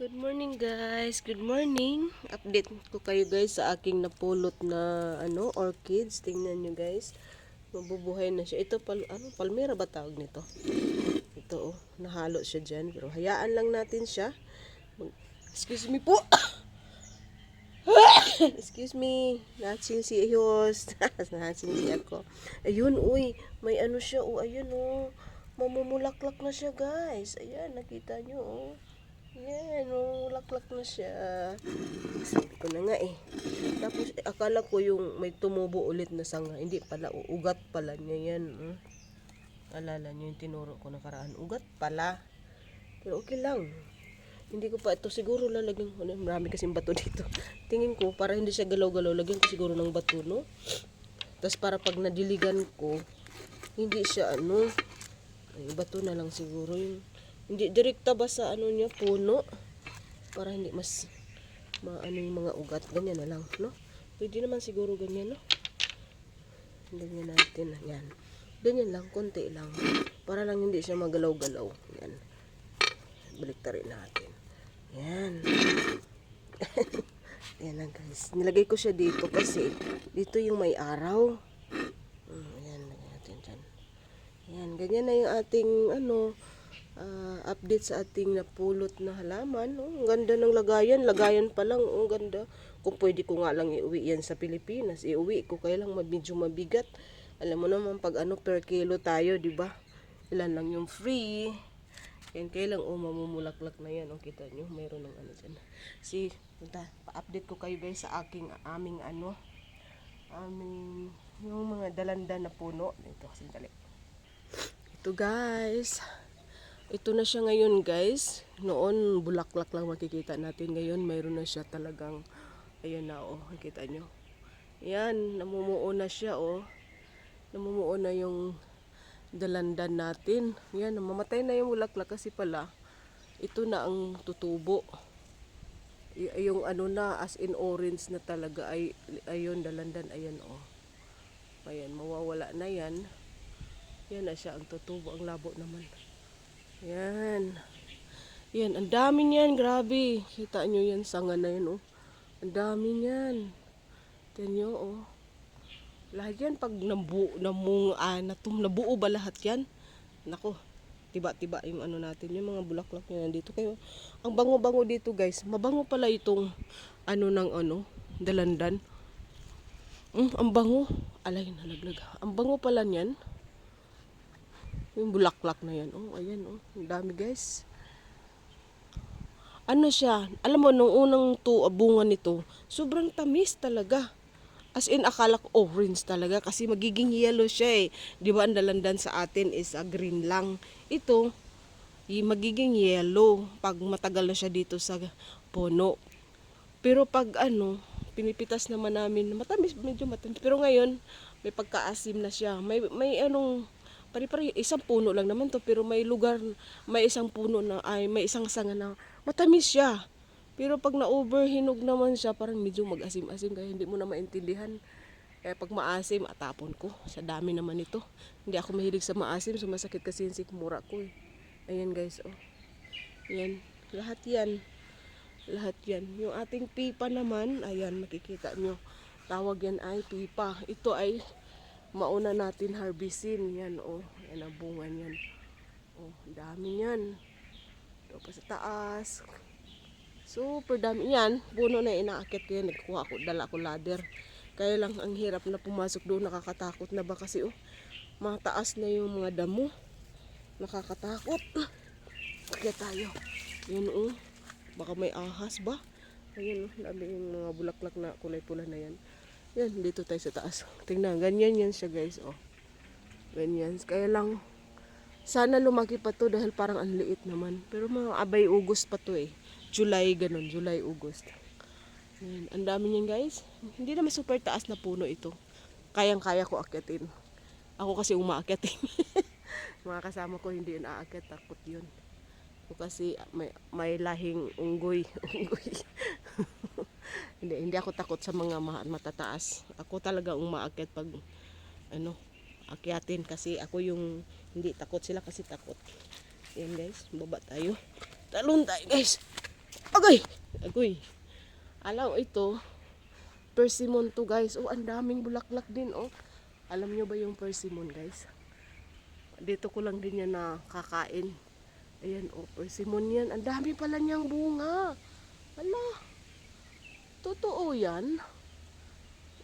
Good morning guys. Good morning. Update ko kayo guys sa aking napulot na ano orchids. Tingnan nyo guys. Mabubuhay na siya. Ito pal ano palmera ba tawag nito? Ito oh, nahalo siya diyan pero hayaan lang natin siya. Excuse me po. Excuse me. Natsing si host. Natsing si ako. Ayun, uy. May ano siya. Oh, ayun, oh. Mamumulaklak na siya, guys. Ayan, nakita nyo, oh. Yan, oh. Laklak na siya. Sabi ko na nga, eh. Tapos, eh, akala ko yung may tumubo ulit na sanga. Hindi pala. oh, Ugat pala niya yan. oh. Alala nyo yung tinuro ko nakaraan. Ugat pala. Pero okay lang. Hindi ko pa ito siguro lalagyan ko. Marami kasing bato dito. Tingin ko para hindi siya galaw-galaw, lagyan ko siguro ng bato, no? Tapos para pag nadiligan ko, hindi siya ano, ay, bato na lang siguro yung hindi direkta ba sa ano niya puno? Para hindi mas maano yung mga ugat. Ganyan na lang no? Pwede naman siguro ganyan no? Ganyan natin yan. Ganyan lang konti lang. Para lang hindi siya magalaw-galaw. Yan. Balik rin natin. Yan. Yan lang guys. Nilagay ko siya dito kasi dito yung may araw. Mm, yan lagyan natin dyan. Yan ganyan na yung ating ano ah, update sa ating napulot na halaman oh, ang ganda ng lagayan. Lagayan pa lang oh, ang ganda. Kung pwede ko nga lang iuwi yan sa Pilipinas. Iuwi ko kaya lang medyo mabigat. Alam mo naman pag ano per kilo tayo di ba? Ilan lang yung free. Yan kaya lang oh mamumulaklak na yan. Oh kita nyo mayroon ng ano dyan. Punta pa-update ko kayo guys sa aking aming ano aming yung mga dalandan na puno. Ito sandali. Ito guys ito na siya ngayon guys. Noon bulaklak lang makikita natin. Ngayon mayroon na siya talagang ayan na oh nakita nyo. Yan namumuo na siya oh. Namumuo na yung dalandan natin. Yan mamatay na yung bulaklak kasi pala ito na ang tutubo. Y- yung ano na as in orange na talaga ay ayun dalandan ayan oh. Ayan mawawala na yan. Yan na siya ang tutubo ang labo naman yan yan ang dami niyan grabe kita nyo yan sanga na yan oh ang dami niyan Tignan nyo oh lahat yan pag nabu, namung, ah, natum, nabuo ba lahat yan nako tiba-tiba yung ano natin, yung mga bulaklak na nandito kayo. Ang bango-bango dito guys, mabango pala itong ano ng ano, dalandan. Mm, ang bango. Alay, nalaglag. Ang bango pala niyan. Yung bulaklak na yan. Oh, ayan oh. Ang dami guys. Ano siya? Alam mo, nung unang to, bunga nito, sobrang tamis talaga. As in, akala ko orange talaga kasi magiging yellow siya eh. Di ba ang dalandan sa atin is a green lang. Ito, magiging yellow pag matagal na siya dito sa puno. Pero pag ano, pinipitas naman namin, matamis, medyo matamis. Pero ngayon, may pagkaasim na siya. May, may anong, pari-pari, isang puno lang naman to, pero may lugar, may isang puno na, ay, may isang sanga na, matamis siya. Pero pag na-overhinog naman siya, parang medyo mag-asim-asim, kaya hindi mo na maintindihan. Kaya pag maasim, atapon ko. Sa dami naman ito. Hindi ako mahilig sa maasim, sumasakit kasi yung sikmura ko eh. Ayan guys, oh. Yan. Lahat yan. Lahat yan. Yung ating pipa naman, ayan, makikita nyo. Tawag yan ay pipa. Ito ay mauna natin harvestin. Yan, oh. Yan ang bunga niyan. Oh, dami yan. Ito pa sa taas. Super dami yan. Puno na inaakit ko yan. Nagkuha ko, dala ko ladder. Kaya lang ang hirap na pumasok doon. Nakakatakot na ba kasi oh. Mataas na yung mga damo. Nakakatakot. Kaya tayo. Yun oh. Baka may ahas ba? Ayun oh. Dami yung mga bulaklak na kulay pula na yan. Yan, dito tayo sa taas. Tingnan, ganyan yan siya guys oh. Ganyan. Kaya lang, sana lumaki pa to dahil parang ang liit naman. Pero mga abay ugos pa to eh. July ganun, July, August. Ayan, ang dami niyan guys. Hindi naman super taas na puno ito. Kayang-kaya ko akyatin. Ako kasi umaakyat eh. mga kasama ko hindi yun aakyat, takot yun. Ako kasi may, may lahing unggoy. unggoy. Hindi, hindi ako takot sa mga ma- matataas. Ako talaga umaakyat pag ano, akyatin kasi ako yung hindi takot sila kasi takot. Yan guys, baba tayo. Talon tayo guys. Agay! Agoy. Alam, ito, persimmon to guys. Oh, ang daming bulaklak din, oh. Alam nyo ba yung persimmon, guys? Dito ko lang din yan nakakain. Ayan, oh, persimmon yan. Ang dami pala niyang bunga. Ala, totoo yan?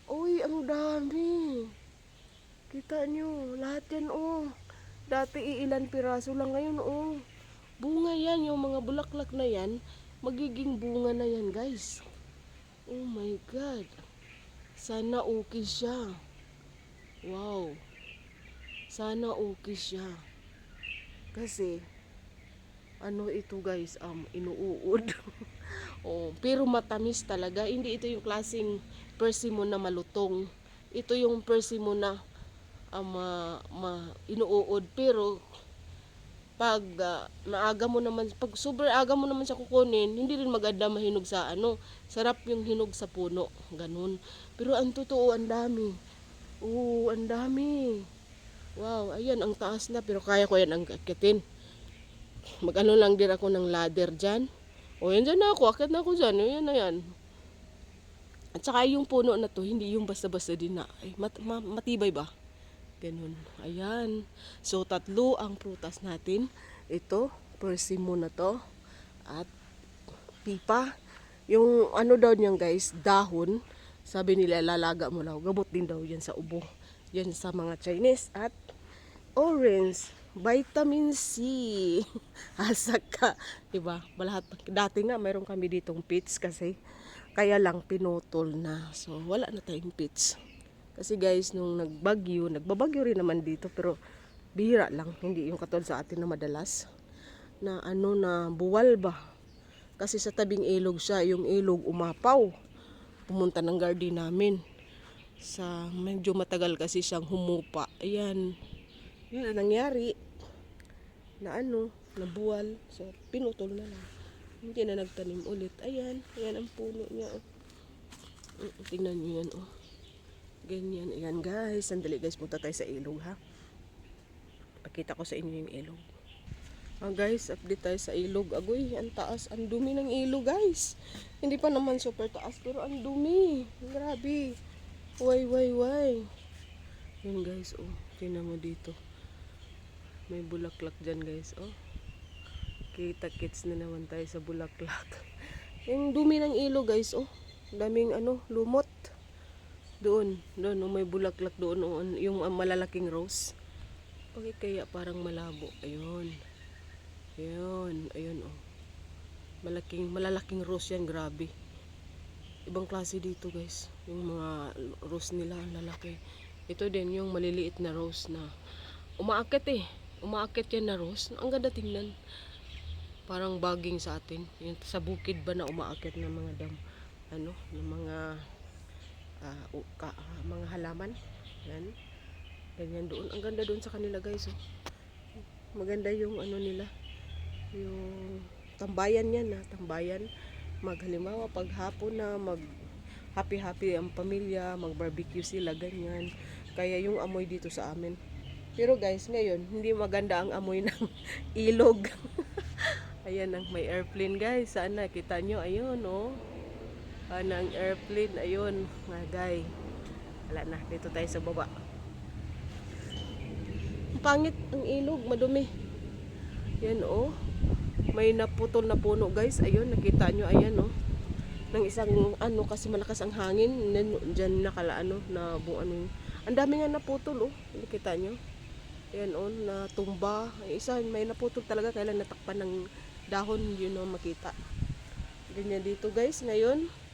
Uy, ang dami. Kita nyo, lahat yan, oh. Dati iilan piraso lang ngayon, oh. Bunga yan, yung mga bulaklak na yan, magiging bunga na yan, guys. Oh my God. Sana okay siya. Wow. Sana okay siya. Kasi, ano ito guys, um, inuuod. oh, pero matamis talaga. Hindi ito yung klaseng persimmon na malutong. Ito yung persimmon na um, ma, ma, inuuod. Pero, pag ah, maaga mo naman, pag super aga mo naman siya kukunin, hindi rin maganda mahinog sa ano. Sarap yung hinog sa puno. Ganun. Pero ang totoo, ang dami. Oo, ang dami. Wow, ayan, ang taas na. Pero kaya ko yan ang akitin. Mag-ano lang din ako ng ladder dyan. O, yan dyan na ako. Akit na ako dyan. O, yan na yan. At saka yung puno na to, hindi yung basta-basta din na. Ay, mat- ma- matibay ba? Ganun. Ayan. So, tatlo ang prutas natin. Ito, persimmon na to. At pipa. Yung ano daw niyan guys, dahon. Sabi nila, lalaga mo daw. Gamot din daw yan sa ubo. Yan sa mga Chinese. At orange, vitamin C. Hasak ka. Diba? Balahat. Dati nga, mayroon kami ditong pits kasi kaya lang pinutol na. So, wala na tayong pits. Kasi guys, nung nagbagyo, nagbabagyo rin naman dito, pero bihira lang. Hindi yung katulad sa atin na madalas. Na ano na, buwal ba? Kasi sa tabing ilog siya, yung ilog umapaw. Pumunta ng garden namin. Sa medyo matagal kasi siyang humupa. Ayan. Yun ang nangyari. Na ano, nabuwal. So, pinutol na lang. Hindi na nagtanim ulit. Ayan. Ayan ang puno niya. Oh. Mm, Tingnan niyo yan. Oh. Ganyan. Ayan guys. Sandali guys. Punta tayo sa ilog ha. Pakita ko sa inyo yung ilog. Ah guys, update tayo sa ilog. Agoy, ang taas. Ang dumi ng ilog guys. Hindi pa naman super taas. Pero ang dumi. Grabe. Why, why, why? Yan guys. Oh. Tingnan mo dito. May bulaklak dyan guys. Oh. Kita kits na naman tayo sa bulaklak. Yung dumi ng ilog guys. Oh. Daming ano, lumot. Doon, doon, oh, may bulaklak doon, oh, yung ah, malalaking rose. Bakit kaya parang malabo? Ayun. Ayun, ayun, oh. Malaking, malalaking rose yan, grabe. Ibang klase dito, guys. Yung mga rose nila, ang lalaki. Ito din, yung maliliit na rose na umaakit eh. Umaakit yan na rose. Ang ganda tingnan. Parang baging sa atin. Yung sa bukid ba na umaakit ng mga dam, ano, ng mga ah, u- ka- ah, mga halaman. Yan. Ganyan doon. Ang ganda doon sa kanila guys. Oh. Maganda yung ano nila. Yung tambayan yan na. Tambayan. Maghalimawa pag hapon na mag happy happy ang pamilya. Mag barbecue sila. Ganyan. Kaya yung amoy dito sa amin. Pero guys, ngayon, hindi maganda ang amoy ng ilog. Ayan ang may airplane guys. Sana kita nyo. Ayun oh. Ano ang airplane. Ayun. Mga guy. Wala na. Dito tayo sa baba. Ang pangit ang ilog. Madumi. Yan oh. May naputol na puno guys. Ayun. Nakita nyo. Ayan oh. Ng isang ano kasi malakas ang hangin. Diyan nakala ano. Na bu ano. Ang dami nga naputol oh. Nakita nyo. Ayan oh. Natumba. Isa may naputol talaga. Kailan natakpan ng dahon. Yun oh makita. Ganyan dito guys. Ngayon.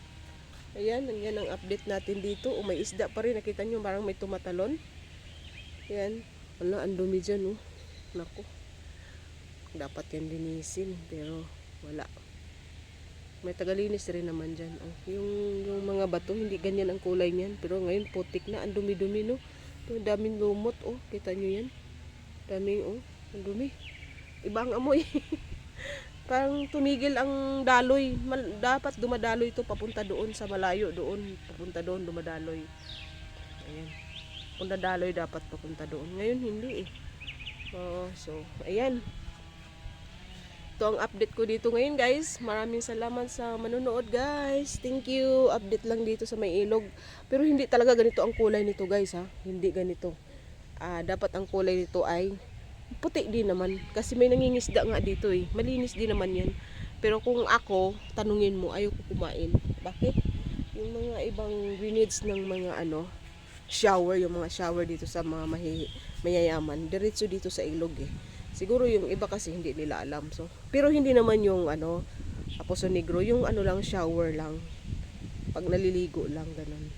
Ayan, yan ang update natin dito. O may isda pa rin. Nakita nyo, parang may tumatalon. Ayan. Wala, ang dumi dyan, oh. Naku. Dapat yan linisin. Pero, wala. May tagalinis rin naman dyan. Oh. Yung, yung mga bato, hindi ganyan ang kulay niyan. Pero ngayon, putik na. Ang dumi-dumi, no? Ito, daming lumot, oh. Kita nyo yan? Daming, oh. Ang dumi. Iba ang amoy. Parang tumigil ang daloy. Mal- dapat dumadaloy ito papunta doon sa malayo doon. Papunta doon dumadaloy. Ayan. Kung dadaloy dapat papunta doon. Ngayon hindi eh. Oo, so, ayan. ito ang update ko dito ngayon guys. Maraming salamat sa manonood guys. Thank you. Update lang dito sa may ilog. Pero hindi talaga ganito ang kulay nito guys ha. Hindi ganito. Ah, dapat ang kulay nito ay puti din naman. Kasi may nangingisda nga dito eh. Malinis din naman yan. Pero kung ako, tanungin mo, ayoko kumain. Bakit? Yung mga ibang grenades ng mga ano, shower, yung mga shower dito sa mga mahi, mayayaman, diretso dito sa ilog eh. Siguro yung iba kasi hindi nila alam. So, pero hindi naman yung ano, Aposo Negro, yung ano lang, shower lang. Pag naliligo lang, ganun.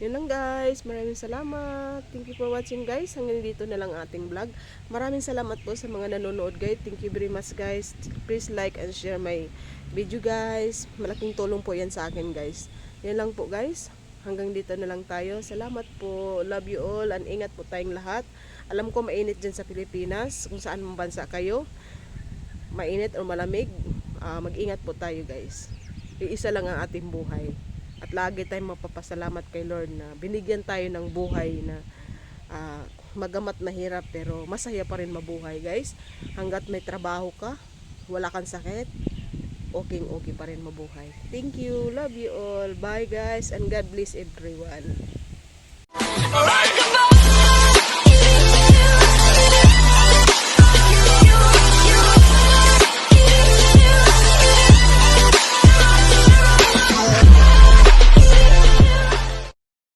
Yun lang guys, maraming salamat. Thank you for watching guys. Hanggang dito na lang ating vlog. Maraming salamat po sa mga nanonood guys. Thank you very much guys. Please like and share my video guys. Malaking tulong po yan sa akin guys. Yan lang po guys. Hanggang dito na lang tayo. Salamat po. Love you all and ingat po tayong lahat. Alam ko mainit dyan sa Pilipinas. Kung saan mang bansa kayo. Mainit o malamig. ah, mag-ingat po tayo guys. Iisa lang ang ating buhay. At lagi tayong mapapasalamat kay Lord na binigyan tayo ng buhay na ah, magamat mahirap pero masaya pa rin mabuhay guys. Hanggat may trabaho ka, wala kang sakit, okay okay pa rin mabuhay. Thank you. Love you all. Bye guys and God bless everyone.